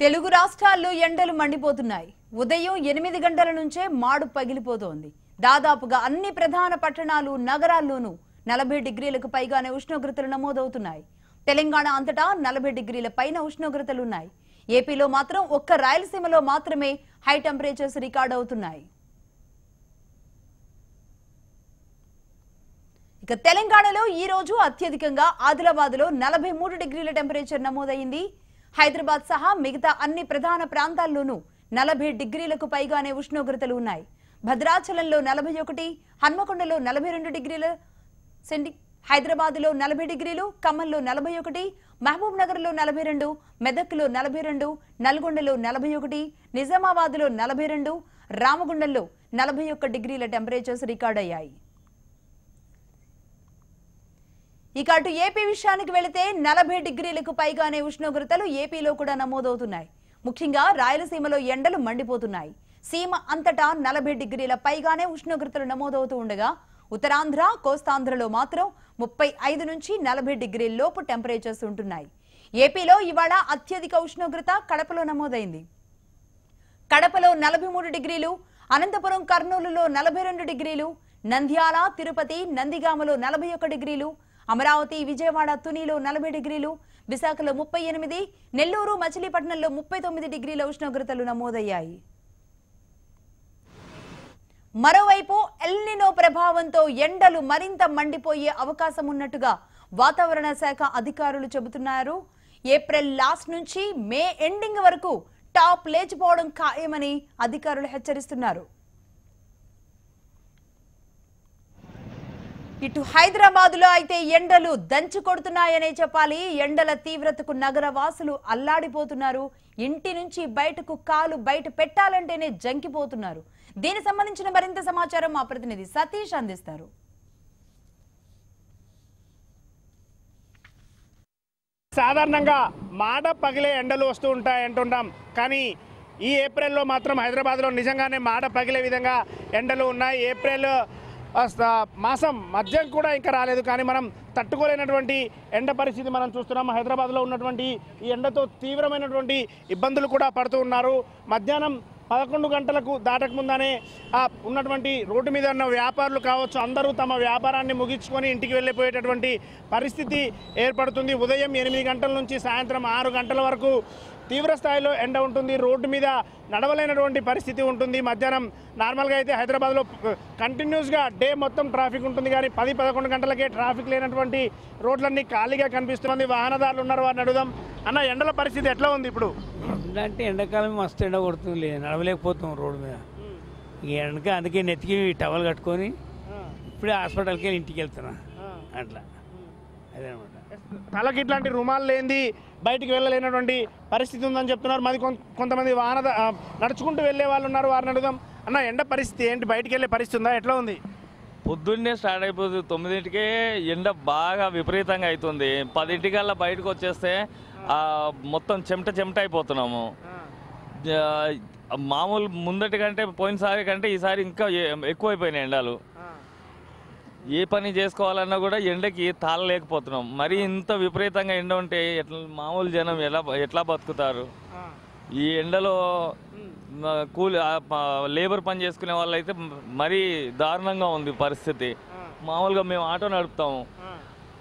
తెలుగు రాష్ట్రాల్లో ఎండలు మండిపోతున్నాయి. ఉదయం ఎనిమిది గంటల నుంచే మాడు పగిలిపోతోంది. దాదాపుగా అన్ని ప్రధాన పట్టణాలు నగరాల్లోనూ నలభై డిగ్రీలకు పైగానే ఉష్ణోగ్రతలు నమోదవుతున్నాయి. తెలంగాణ అంతటా నలభై డిగ్రీల పైన ఉష్ణోగ్రతలున్నాయి. ఏపీలో మాత్రం ఒక్క రాయలసీమలో మాత్రమే హై టెంపరేచర్స్ రికార్డ్ అవుతున్నాయి. ఇక తెలంగాణలో ఈ రోజు అత్యధికంగా ఆదిలాబాద్లో నలభై మూడు డిగ్రీల టెంపరేచర్ నమోదైంది హైదరాబాద్ సహా మిగతా అన్ని ప్రధాన ప్రాంతాల్లోనూ నలభై డిగ్రీలకు పైగానే ఉష్ణోగ్రతలు ఉన్నాయి. భద్రాచలంలో నలభై ఒకటి హన్మకొండలో నలభై రెండు డిగ్రీల సెంటి హైదరాబాద్లో నలభై డిగ్రీలు ఖమ్మంలో నలభై ఒకటి మహబూబ్ నగర్లో నలభై రెండు మెదక్లో నలభై రెండు నల్గొండలో నలభై ఒకటి నిజామాబాద్లో నలభై రెండు రామగుండంలో నలభై ఒక్క డిగ్రీల టెంపరేచర్స్ రికార్డ్ అయ్యాయి. ఇక అటు ఏపీ విషయానికి వెళితే నలభై డిగ్రీలకు పైగానే ఉష్ణోగ్రతలు ఏపీలో కూడా నమోదవుతున్నాయి. ముఖ్యంగా రాయలసీమలో ఎండలు మండిపోతున్నాయి. సీమ అంతటా నలభై డిగ్రీల పైగానే ఉష్ణోగ్రతలు నమోదవుతూ ఉండగా ఉత్తరాంధ్ర కోస్తాంధ్రలో మాత్రం ముప్పై ఐదు నుంచి నలభై డిగ్రీల లోపు టెంపరేచర్స్ ఉంటున్నాయి. ఏపీలో ఇవాళ అత్యధిక ఉష్ణోగ్రత కడపలో నమోదైంది. కడపలో నలభై మూడు డిగ్రీలు అనంతపురం కర్నూలులో నలభై రెండు డిగ్రీలు నంద్యాల తిరుపతి నందిగామలో నలభై ఒక్క డిగ్రీలు అమరావతి విజయవాడ తునిలో నలభై డిగ్రీలు విశాఖలో ముప్పై ఎనిమిది నెల్లూరు మచిలీపట్నంలో ముప్పై తొమ్మిది డిగ్రీల ఉష్ణోగ్రతలు నమోదయ్యాయి. మరోవైపు ఎల్నినో ప్రభావంతో ఎండలు మరింత మండిపోయే అవకాశం ఉన్నట్టుగా వాతావరణ శాఖ అధికారులు చెబుతున్నారు. ఏప్రిల్ లాస్ట్ నుంచి మే ఎండింగ్ వరకు టాప్ లేచిపోవడం ఖాయమని అధికారులు హెచ్చరిస్తున్నారు. ఇటు హైదరాబాద్లో అయితే ఎండలు దంచి కొడుతున్నాయనే చెప్పాలి. ఎండల తీవ్రతకు నగర వాసులు అల్లాడిపోతున్నారు. ఇంటి నుంచి బయటకు కాలు బయట పెట్టాలంటేనే జంకిపోతున్నారు. దీనికి సంబంధించిన మరింత సమాచారం మా ప్రతినిధి సతీష్ అందిస్తారు. సాధారణంగా మాడ పగిలే ఎండలు వస్తూ ఉంటాయి అంటుంటాం కానీ ఈ ఏప్రిల్లో మాత్రం హైదరాబాద్లో నిజంగానే మాడ పగిలే విధంగా ఎండలు ఉన్నాయి. ఏప్రిల్ మాసం మద్యం కూడా ఇంకా రాలేదు. కానీ మనం తట్టుకోలేనటువంటి ఎండ పరిస్థితి మనం చూస్తున్నాం. హైదరాబాద్లో ఉన్నటువంటి ఈ ఎండతో తీవ్రమైనటువంటి ఇబ్బందులు కూడా పడుతూ ఉన్నారు. మధ్యాహ్నం పదకొండు గంటలకు దాటక ముందనే ఆ ఉన్నటువంటి రోడ్డు మీద ఉన్న వ్యాపారులు కావచ్చు అందరూ తమ వ్యాపారాన్ని ముగించుకొని ఇంటికి వెళ్ళిపోయేటటువంటి పరిస్థితి ఏర్పడుతుంది. ఉదయం ఎనిమిది గంటల నుంచి సాయంత్రం ఆరు గంటల వరకు తీవ్ర స్థాయిలో ఎండ ఉంటుంది. రోడ్డు మీద నడవలేనటువంటి పరిస్థితి ఉంటుంది. మధ్యాహ్నం నార్మల్గా అయితే హైదరాబాద్లో కంటిన్యూస్గా డే మొత్తం ట్రాఫిక్ ఉంటుంది. కానీ పది పదకొండు గంటలకే ట్రాఫిక్ లేనటువంటి రోడ్లన్నీ ఖాళీగా కనిపిస్తుంది వాహనదారులు ఉన్నారు. వారిని అడుగుదాం. అన్న ఎండల పరిస్థితి ఎట్లా ఉంది ఇప్పుడు? అంటే ఎండాకాలం మస్తు ఎండ కొడుతుంది. నడవలేకపోతాం రోడ్డు మీద. ఈ ఎండక అందుకే నెత్తికి టవల్ కట్టుకొని ఇప్పుడే హాస్పిటల్కి వెళ్ళి ఇంటికి వెళ్తున్నా. అట్లా. అదనమాట తలకి ఇట్లాంటి రుమాలు లేనిది బయటికి వెళ్ళలేనటువంటి పరిస్థితి ఉందని చెప్తున్నారు. మరి కొం- కొంతమంది వాహన నడుచుకుంటూ వెళ్ళే వాళ్ళు ఉన్నారు. వారిని అడుగుదాం. అన్న ఎండ పరిస్థితి ఏంటి? బయటికి వెళ్ళే పరిస్థితి ఉందా? ఎట్లా ఉంది? పొద్దున్నే స్టార్ట్ అయిపోతుంది. తొమ్మిదింటికే ఎండ బాగా విపరీతంగా అవుతుంది పదింటికల్లా బయటకు వచ్చేస్తే మొత్తం చెమట చెమట అయిపోతున్నాము. మామూలు ముందటి కంటే పోయినసారి కంటే ఈసారి ఇంకా ఎక్కువైపోయినాయి ఎండలు. ఏ పని చేసుకోవాలన్నా కూడా ఎండకి తాళలేకపోతున్నాం. మరి ఇంత విపరీతంగా ఎండ ఉంటే ఎట్లా మామూలు జనం ఎలా ఎట్లా బతుకుతారు? ఈ ఎండలో కూలి లేబర్ పని చేసుకునే వాళ్ళైతే మ- మరీ దారుణంగా ఉంది పరిస్థితి. మామూలుగా మేము ఆటో నడుపుతాము.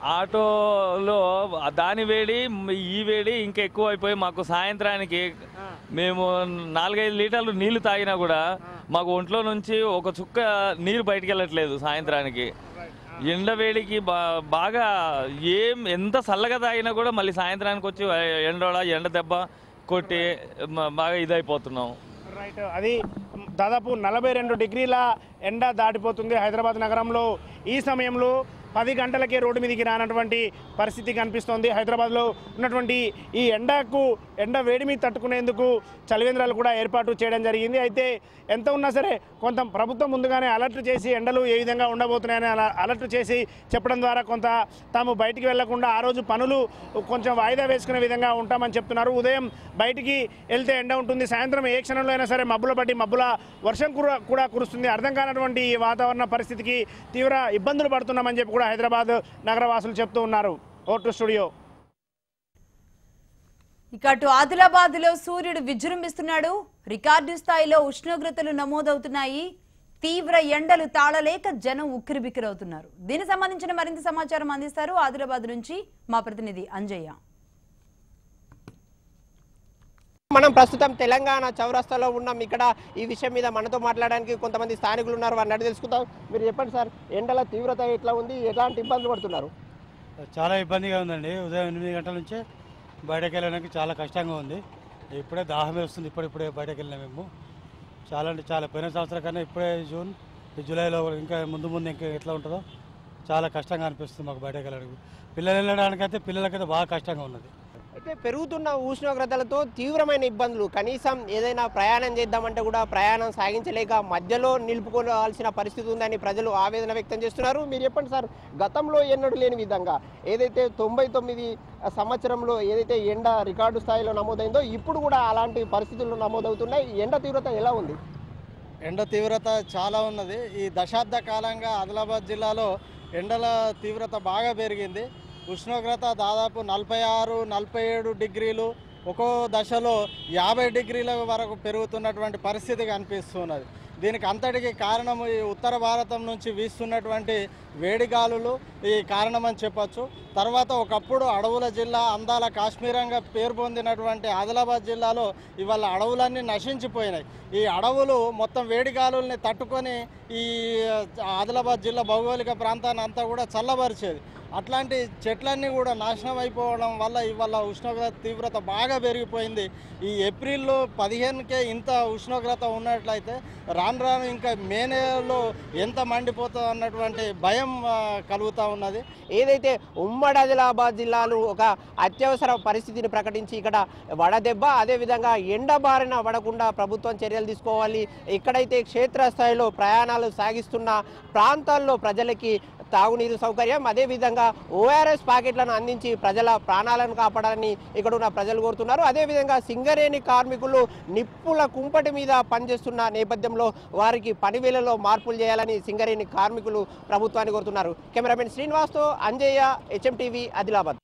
ఆటోలో దాని వేడి ఈ వేడి ఇంకా ఎక్కువ అయిపోయి మాకు సాయంత్రానికి మేము నాలుగైదు లీటర్లు నీళ్ళు తాగినా కూడా మాకు ఒంట్లో నుంచి ఒక చుక్క నీరు బయటికి వెళ్ళట్లేదు సాయంత్రానికి. ఎండ వేడికి బా బాగా ఏం ఎంత చల్లగా తాగినా కూడా మళ్ళీ సాయంత్రానికి వచ్చి ఎండోడ ఎండ దెబ్బ కొట్టి బాగా ఇదైపోతున్నాం. రైట్ అది దాదాపు నలభై రెండు డిగ్రీల ఎండ దాటిపోతుంది హైదరాబాద్ నగరంలో. ఈ సమయంలో పది గంటలకే రోడ్డు మీదకి రానటువంటి పరిస్థితి కనిపిస్తోంది. హైదరాబాద్లో ఉన్నటువంటి ఈ ఎండకు ఎండ వేడిమి తట్టుకునేందుకు చలివేంద్రాలు కూడా ఏర్పాటు చేయడం జరిగింది. అయితే ఎంత ఉన్నా సరే కొంత ప్రభుత్వం ముందుగానే అలర్ట్ చేసి ఎండలు ఏ విధంగా ఉండబోతున్నాయని అలర్ట్ చేసి చెప్పడం ద్వారా కొంత తాము బయటికి వెళ్ళకుండా ఆ రోజు పనులు కొంచెం వాయిదా వేసుకునే విధంగా ఉంటామని చెప్తున్నారు. ఉదయం బయటికి వెళ్తే ఎండ ఉంటుంది. సాయంత్రం ఏ క్షణంలో అయినా సరే మబ్బుల పట్టి మబ్బుల వర్షం కూడా కురుస్తుంది. అర్థం కానటువంటి ఈ వాతావరణ పరిస్థితికి తీవ్ర ఇబ్బందులు పడుతున్నామని చెప్పి కూడా హైదరాబాద్ నగరవాసులు చెప్తూ ఉన్నారు. Vote studio. ఇక అటు ఆదిలాబాద్లో సూర్యుడు విజృంభిస్తున్నాడు. రికార్డు స్థాయిలో ఉష్ణోగ్రతలు నమోదవుతున్నాయి. తీవ్ర ఎండలు తాళలేక జనం ఉక్కిరిబిక్కిరవుతున్నారు. దీనికి సంబంధించిన మరింత సమాచారం అందిస్తారు ఆదిలాబాద్ నుంచి మా ప్రతినిధి అంజయ్య. మనం ప్రస్తుతం తెలంగాణ చౌరస్తాలో ఉన్నాం. ఇక్కడ ఈ విషయం మీద మనతో మాట్లాడడానికి కొంతమంది స్థానికులు ఉన్నారు. వారిని అడిగి తెలుసుకుందాం. మీరు చెప్పండి సార్ ఎండల తీవ్రత ఎట్లా ఉంది? ఎలాంటి ఇబ్బందులు పడుతున్నారు? చాలా ఇబ్బందిగా ఉందండి. ఉదయం ఎనిమిది గంటల నుంచే బయటకు వెళ్ళడానికి చాలా కష్టంగా ఉంది. ఇప్పుడే దాహం వేస్తుంది. ఇప్పుడిప్పుడే బయటకు వెళ్ళినా మేము. చాలా అంటే చాలా పోయిన సంవత్సరం కన్నా ఇప్పుడే జూన్ జూలైలో ఇంకా ముందు ముందు ఇంకా ఎట్లా ఉంటుందో చాలా కష్టంగా అనిపిస్తుంది మాకు బయటకు వెళ్ళడానికి పిల్లలు వెళ్ళడానికైతే పిల్లలకైతే బాగా కష్టంగా ఉన్నది. అయితే పెరుగుతున్న ఉష్ణోగ్రతలతో తీవ్రమైన ఇబ్బందులు. కనీసం ఏదైనా ప్రయాణం చేద్దామంటే కూడా ప్రయాణం సాగించలేక మధ్యలో నిలుపుకోవాల్సిన పరిస్థితి ఉందని ప్రజలు ఆవేదన వ్యక్తం చేస్తున్నారు. మీరు చెప్పండి సార్ గతంలో ఎన్నడూ లేని విధంగా ఏదైతే తొంభై తొమ్మిది సంవత్సరంలో ఏదైతే ఎండ రికార్డు స్థాయిలో నమోదైందో ఇప్పుడు కూడా అలాంటి పరిస్థితులు నమోదవుతున్నాయి. ఎండ తీవ్రత ఎలా ఉంది? ఎండ తీవ్రత చాలా ఉన్నది. ఈ దశాబ్ద కాలంగా ఆదిలాబాద్ జిల్లాలో ఎండల తీవ్రత బాగా పెరిగింది. ఉష్ణోగ్రత దాదాపు నలభై ఆరు నలభై ఏడు డిగ్రీలు ఒక్కో దశలో యాభై డిగ్రీల వరకు పెరుగుతున్నటువంటి పరిస్థితి కనిపిస్తున్నది. దీనికి అంతటికి కారణం ఈ ఉత్తర భారతం నుంచి వీస్తున్నటువంటి వేడిగాలులు ఈ కారణమని చెప్పచ్చు. తర్వాత ఒకప్పుడు అడవుల జిల్లా అందాల కాశ్మీరంగా పేరు పొందినటువంటి ఆదిలాబాద్ జిల్లాలో ఇవాళ అడవులన్నీ నశించిపోయినాయి. ఈ అడవులు మొత్తం వేడిగాలుల్ని తట్టుకొని ఈ ఆదిలాబాద్ జిల్లా భౌగోళిక ప్రాంతాన్ని అంతా కూడా చల్లబరిచేది. అట్లాంటి చెట్లన్నీ కూడా నాశనం అయిపోవడం వల్ల ఇవాళ ఉష్ణోగ్రత తీవ్రత బాగా పెరిగిపోయింది. ఈ ఏప్రిల్లో పదిహేనుకే ఇంత ఉష్ణోగ్రత ఉన్నట్లయితే రాను రాను ఇంకా మే నెలలో ఎంత మండిపోతుంది అన్నటువంటి భయం కలుగుతూ ఉన్నది. ఏదైతే ఉమ్మడి ఆదిలాబాద్ జిల్లాలో ఒక అత్యవసర పరిస్థితిని ప్రకటించి ఇక్కడ వడదెబ్బ అదేవిధంగా ఎండ బారిన పడకుండా ప్రభుత్వం చర్యలు తీసుకోవాలి. ఇక్కడైతే క్షేత్రస్థాయిలో ప్రయాణాలు సాగిస్తున్న ప్రాంతాల్లో ప్రజలకి తాగునీరు సౌకర్యం అదేవిధంగా ఓఆర్ఎస్ ప్యాకెట్లను అందించి ప్రజల ప్రాణాలను కాపాడాలని ఇక్కడ ఉన్న ప్రజలు కోరుతున్నారు. అదేవిధంగా సింగరేణి కార్మికులు నిప్పుల కుంపటి మీద పనిచేస్తున్న నేపథ్యంలో వారికి పనివేలలో మార్పులు చేయాలని సింగరేణి కార్మికులు ప్రభుత్వాన్ని కోరుతున్నారు. కెమెరామెన్ శ్రీనివాస్తో అంజయ్య హెచ్ఎంటీవీ ఆదిలాబాద్.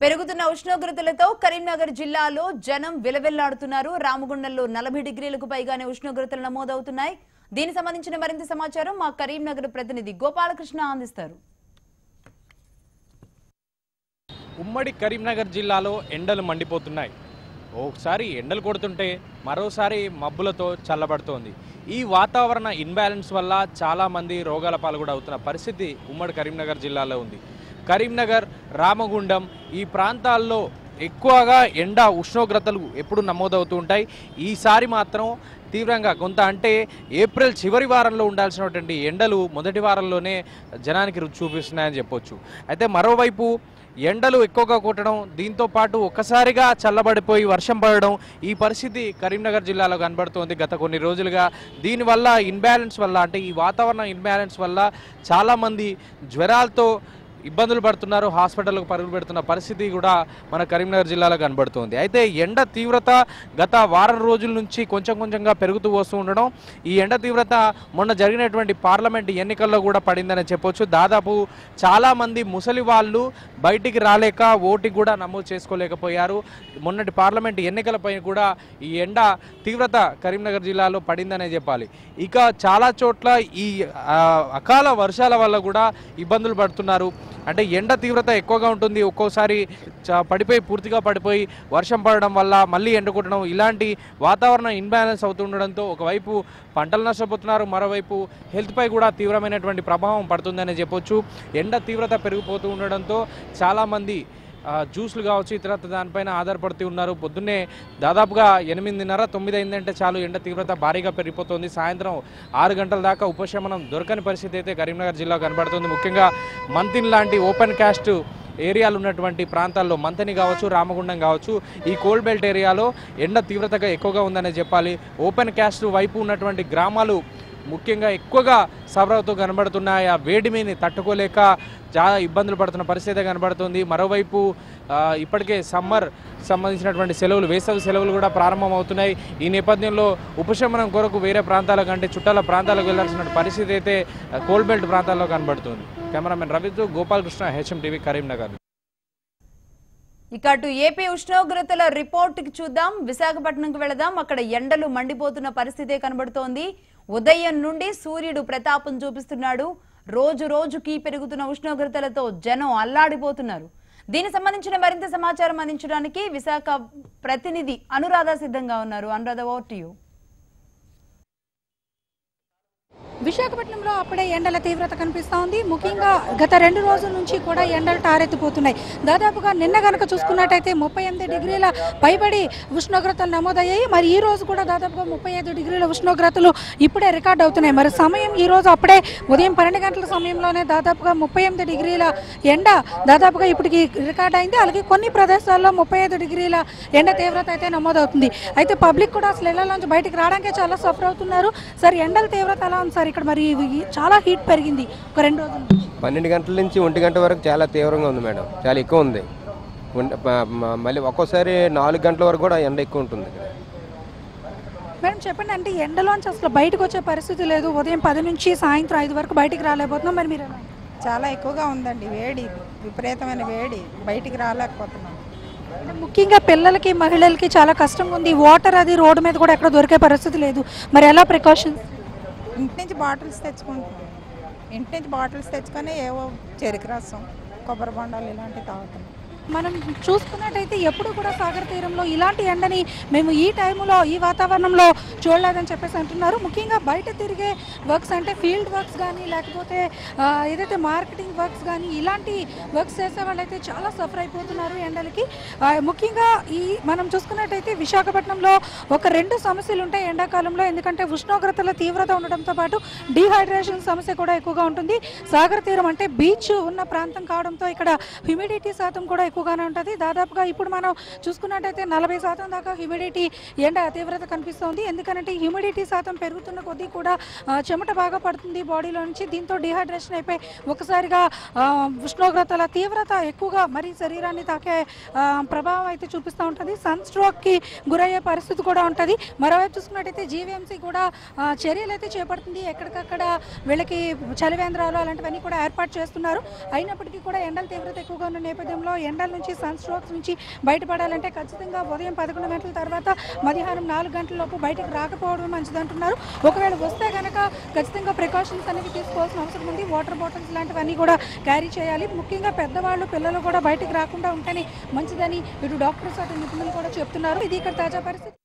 పెరుగుతున్న ఉష్ణోగ్రతలతో కరీంనగర్ జిల్లాలో జనం విలవెల్లాడుతున్నారు. రామగుండంలో నలభై డిగ్రీలకు పైగానే ఉష్ణోగ్రతలు నమోదవుతున్నాయి. దీనికి సంబంధించిన మరింత సమాచారం మా కరీంనగర్ ప్రతినిధి గోపాలకృష్ణ అందిస్తారు. ఉమ్మడి కరీంనగర్ జిల్లాలో ఎండలు మండిపోతున్నాయి. ఒకసారి ఎండలు కొడుతుంటే మరోసారి మబ్బులతో చల్లబడుతోంది. ఈ వాతావరణ ఇన్బ్యాలెన్స్ వల్ల చాలామంది రోగాల పాల్గొడ అవుతున్న పరిస్థితి ఉమ్మడి కరీంనగర్ జిల్లాలో ఉంది. కరీంనగర్ రామగుండం ఈ ప్రాంతాల్లో ఎక్కువగా ఎండ ఉష్ణోగ్రతలు ఎప్పుడు నమోదవుతూ ఉంటాయి. ఈసారి మాత్రం తీవ్రంగా కొంత అంటే ఏప్రిల్ చివరి వారంలో ఉండాల్సినటువంటి ఎండలు మొదటి వారంలోనే జనానికి రుచి చూపిస్తున్నాయని చెప్పొచ్చు. అయితే మరోవైపు ఎండలు ఎక్కువగా కొట్టడం దీంతో పాటు ఒక్కసారిగా చల్లబడిపోయి వర్షం పడడం ఈ పరిస్థితి కరీంనగర్ జిల్లాలో కనబడుతోంది గత కొన్ని రోజులుగా. దీనివల్ల ఇన్బ్యాలెన్స్ వల్ల అంటే ఈ వాతావరణ ఇన్బ్యాలెన్స్ వల్ల చాలామంది జ్వరాలతో ఇబ్బందులు పడుతున్నారు హాస్పిటల్కు పరుగులు పెడుతున్న పరిస్థితి కూడా మన కరీంనగర్ జిల్లాలో కనబడుతోంది. అయితే ఎండ తీవ్రత గత వారం రోజుల నుంచి కొంచెం కొంచెంగా పెరుగుతూ వస్తూ ఉండడం ఈ ఎండ తీవ్రత మొన్న జరిగినటువంటి పార్లమెంట్ ఎన్నికల్లో కూడా పడిందని చెప్పొచ్చు. దాదాపు చాలామంది ముసలి వాళ్ళు బయటికి రాలేక ఓటికి కూడా నమోదు చేసుకోలేకపోయారు. మొన్నటి పార్లమెంట్ ఎన్నికలపై కూడా ఈ ఎండ తీవ్రత కరీంనగర్ జిల్లాలో పడిందనే చెప్పాలి. ఇక చాలా చోట్ల ఈ అకాల వర్షాల వల్ల కూడా ఇబ్బందులు పడుతున్నారు. అంటే ఎండ తీవ్రత ఎక్కువగా ఉంటుంది. ఒక్కోసారి చ- పడిపోయి పూర్తిగా పడిపోయి వర్షం పడడం వల్ల మళ్ళీ ఎండ కొట్టడం ఇలాంటి వాతావరణం ఇన్బ్యాలెన్స్ అవుతుండడంతో ఒకవైపు పంటలు నష్టపోతున్నారు. మరోవైపు హెల్త్పై కూడా తీవ్రమైనటువంటి ప్రభావం పడుతుందని చెప్పొచ్చు. ఎండ తీవ్రత పెరిగిపోతూ ఉండడంతో చాలామంది జ్యూస్లు కావచ్చు ఇతర దానిపైన ఆధారపడుతూ ఉన్నారు. పొద్దున్నే దాదాపుగా ఎనిమిదిన్నర తొమ్మిది అయిందంటే చాలు ఎండ తీవ్రత భారీగా పెరిగిపోతుంది. సాయంత్రం ఆరు గంటల దాకా ఉపశమనం దొరకని పరిస్థితి అయితే కరీంనగర్ జిల్లా కనబడుతుంది. ముఖ్యంగా మంతిన్ లాంటి ఓపెన్ క్యాస్ట్ ఏరియాలు ఉన్నటువంటి ప్రాంతాల్లో మంతని కావచ్చు రామగుండం కావచ్చు ఈ కోల్డ్ బెల్ట్ ఏరియాలో ఎండ తీవ్రతగా ఎక్కువగా ఉందనే చెప్పాలి. ఓపెన్ క్యాస్ట్ వైపు ఉన్నటువంటి గ్రామాలు ముఖ్యంగా ఎక్కువగా సవరవుతూ కనబడుతున్నాయి. ఆ వేడిమిని తట్టుకోలేక చాలా ఇబ్బందులు పడుతున్న పరిస్థితి కనబడుతుంది. మరోవైపు ఇప్పటికే సమ్మర్ సంబంధించినటువంటి సెలవులు వేసవి సెలవులు కూడా ప్రారంభమవుతున్నాయి. ఈ నేపథ్యంలో ఉపశమనం కొరకు వేరే ప్రాంతాల కంటే చుట్టాల ప్రాంతాలకు వెళ్ళాల్సిన పరిస్థితి అయితే కోల్బెల్ట్ కోల్డ్ బెల్ట్ ప్రాంతాల్లో కనబడుతుంది. కెమెరామెన్ రవితో గోపాలకృష్ణ హెచ్ఎం టీవీ కరీంనగర్. ఇక అటు ఏపీ ఉష్ణోగ్రతల రిపోర్ట్ చూద్దాం. విశాఖపట్నంకి వెళదాం. అక్కడ ఎండలు మండిపోతున్న పరిస్థితే కనబడుతోంది. ఉదయం నుండి సూర్యుడు ప్రతాపం చూపిస్తున్నాడు. రోజు రోజుకి పెరుగుతున్న ఉష్ణోగ్రతలతో జనం అల్లాడిపోతున్నారు. దీనికి సంబంధించిన మరింత సమాచారం అందించడానికి విశాఖ ప్రతినిధి అనురాధ సిద్ధంగా ఉన్నారు. అనురాధ ఓవర్ టు విశాఖపట్నంలో అప్పుడే ఎండల తీవ్రత కనిపిస్తూ ఉంది. ముఖ్యంగా గత రెండు రోజుల నుంచి కూడా ఎండలు టారెత్తిపోతున్నాయి దాదాపుగా నిన్న గనక చూసుకున్నట్టయితే ముప్పై ఎనిమిది డిగ్రీల పైబడి ఉష్ణోగ్రతలు నమోదయ్యాయి. మరి ఈ రోజు కూడా దాదాపుగా ముప్పై ఐదు డిగ్రీల ఉష్ణోగ్రతలు ఇప్పుడే రికార్డ్ అవుతున్నాయి. మరి సమయం ఈ రోజు అప్పుడే ఉదయం పన్నెండు గంటల సమయంలోనే దాదాపుగా ముప్పై ఎనిమిది డిగ్రీల ఎండ దాదాపుగా ఇప్పటికి రికార్డ్ అయింది. అలాగే కొన్ని ప్రదేశాల్లో ముప్పై ఐదు డిగ్రీల ఎండ తీవ్రత అయితే నమోదవుతుంది. అయితే పబ్లిక్ కూడా అసలు ఇళ్ళలోంచి బయటికి రావడానికే చాలా సఫర్ అవుతున్నారు. సార్ ఎండల తీవ్రత ఎలా ఉంది సార్? ఇక్కడ మరి చాలా హీట్ పెరిగింది ఒక రెండు రోజుల నుంచి. పన్నెండు గంటల నుంచి ఒంటి గంట వరకు చాలా తీవ్రంగా ఉంది మేడం. చాలా ఎక్కువ ఉంది. మళ్ళీ ఒక్కోసారి నాలుగు గంటల వరకు కూడా ఎండ ఎక్కువ ఉంటుంది మేడం చెప్పండి అంటే ఎండలోంచి అసలు బయటకు వచ్చే పరిస్థితి లేదు. ఉదయం పది నుంచి సాయంత్రం ఐదు వరకు బయటికి రాలేకపోతున్నాం. మరి మీరు? చాలా ఎక్కువగా ఉందండి వేడి విపరీతమైన వేడి. బయటికి రాలేకపోతున్నాం. అంటే ముఖ్యంగా పిల్లలకి మహిళలకి చాలా కష్టంగా ఉంది. వాటర్ అది రోడ్డు మీద కూడా ఎక్కడ దొరికే పరిస్థితి లేదు. మరి ఎలా ప్రికాషన్స్? ఇంటి నుంచి బాటిల్స్ తెచ్చుకుంటున్నాం ఇంటి నుంచి బాటిల్స్ తెచ్చుకొని ఏవో చెరుకు రసం కొబ్బరి బొండాలు ఇలాంటివి తాగుతున్నాం మనం చూసుకున్నట్టయితే ఎప్పుడు కూడా సాగర్ తీరంలో ఇలాంటి ఎండని మేము ఈ టైంలో ఈ వాతావరణంలో చూడలేదని చెప్పేసి అంటున్నారు. ముఖ్యంగా బయట తిరిగే వర్క్స్ అంటే ఫీల్డ్ వర్క్స్ కానీ లేకపోతే ఏదైతే మార్కెటింగ్ వర్క్స్ కానీ ఇలాంటి వర్క్స్ చేసే వాళ్ళైతే చాలా సఫర్ అయిపోతున్నారు ఎండలకి. ముఖ్యంగా ఈ మనం చూసుకున్నట్టయితే విశాఖపట్నంలో ఒక రెండు సమస్యలు ఉంటాయి ఎండాకాలంలో. ఎందుకంటే ఉష్ణోగ్రతల తీవ్రత ఉండడంతో పాటు డీహైడ్రేషన్ సమస్య కూడా ఎక్కువగా ఉంటుంది. సాగర్ తీరం అంటే బీచ్ ఉన్న ప్రాంతం కావడంతో ఇక్కడ హ్యూమిడిటీ శాతం కూడా ఎక్కువగానే ఉంటుంది. దాదాపుగా ఇప్పుడు మనం చూసుకున్నట్టయితే నలభై శాతం దాకా హ్యూమిడిటీ ఎండ తీవ్రత కనిపిస్తుంది. ఎందుకంటే హ్యూమిడిటీ శాతం పెరుగుతున్న కొద్దీ కూడా చెమట బాగా పడుతుంది బాడీలో నుంచి. దీంతో డిహైడ్రేషన్ అయిపోయి ఒకసారిగా ఉష్ణోగ్రతల తీవ్రత ఎక్కువగా మరి శరీరాన్ని తాకే ప్రభావం అయితే చూపిస్తూ ఉంటుంది. సన్ స్ట్రోక్కి గురయ్యే పరిస్థితి కూడా ఉంటుంది. మరోవైపు చూసుకున్నట్టయితే జీవీఎంసీ కూడా చర్యలు అయితే చేపడుతుంది. ఎక్కడికక్కడ వీళ్ళకి చలివేంద్రాలు అలాంటివన్నీ కూడా ఏర్పాటు చేస్తున్నారు. అయినప్పటికీ కూడా ఎండల తీవ్రత ఎక్కువగా ఉన్న నేపథ్యంలో ఎండ ఎండల నుంచి సన్ స్ట్రోక్స్ నుంచి బయటపడాలంటే ఖచ్చితంగా ఉదయం పదకొండు గంటల తర్వాత మధ్యాహ్నం నాలుగు గంటల లోపు బయటకు రాకపోవడం మంచిదంటున్నారు ఒకవేళ వస్తే కనుక ఖచ్చితంగా ప్రికాషన్స్ అనేవి తీసుకోవాల్సిన అవసరం ఉంది. వాటర్ బాటిల్స్ లాంటివన్నీ కూడా క్యారీ చేయాలి. ముఖ్యంగా పెద్దవాళ్ళు పిల్లలు కూడా బయటకు రాకుండా ఉంటేనే మంచిదని ఇటు డాక్టర్స్ అటు నిపుణులు కూడా చెప్తున్నారు. ఇది ఇక్కడ తాజా పరిస్థితి.